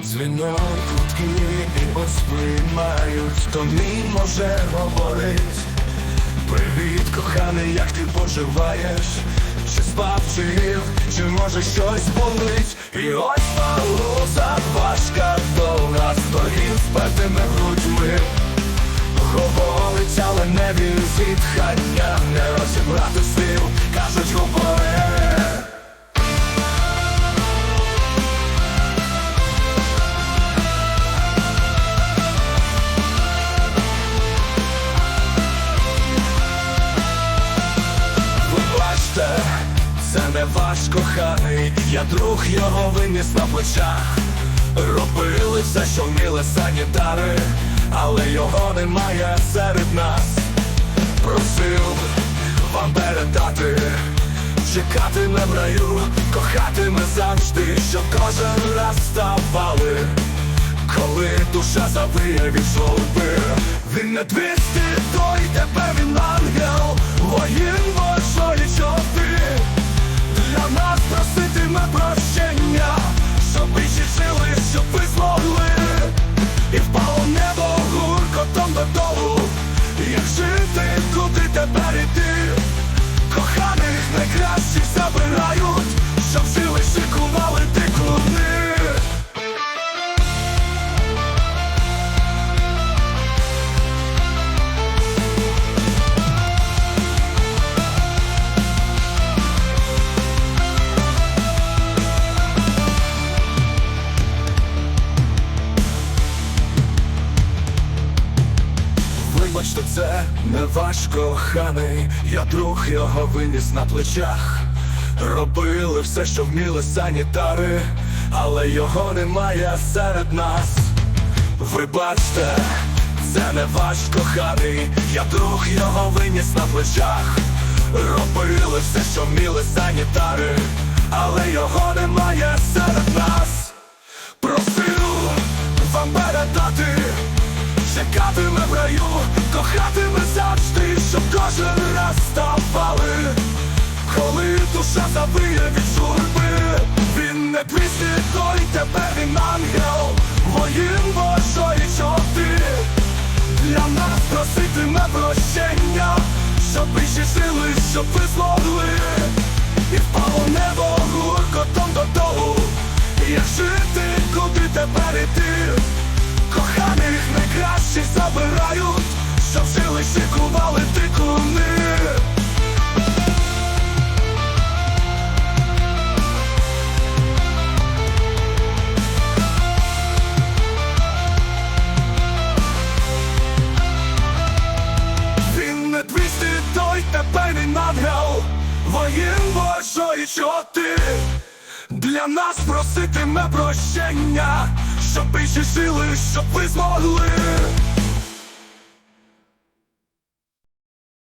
Дзвінок і посприймають, хто мій може говорить. Привіт, коханий, як ти поживаєш? Чи спав, чи їв, чи може щось болить? І ось пауза важка довга стоїть з пертими грудьми. Говорить, але не він зітхання, не розібрати слів, кажуть, говори. Це не ваш коханий, я друг його виніс на плечах. Робили все, що вміли санітари, але його немає серед нас. Просив вам передати, чекатиме в раю, кохатиме завжди, щоб кожен раз ставали. Коли душа завиє від журби Він не двісті, той Вибачте, це не ваш коханий, я друг його виніс на плечах. Робили все, що вміли санітари, але його немає серед нас. Вибачте, це не ваш коханий, я друг його виніс на плечах. Робили все, що вміли санітари, але його немає серед нас. Просив вам передати Чекатиме в раю, кохатиме завжди, щоб кожен раз ставали. Коли душа забиє від журби Він не той тепер він ангел. Воїн Божої чоти Для нас проситиме прощення Щоб більше жили, щоб ви змогли. І впало небо гуркотом додолу. Як жити, куди тепер іти? Коханих найкращих забирають, Божої ти Для нас проситиме прощення, щоб більше жили, щоб ви змогли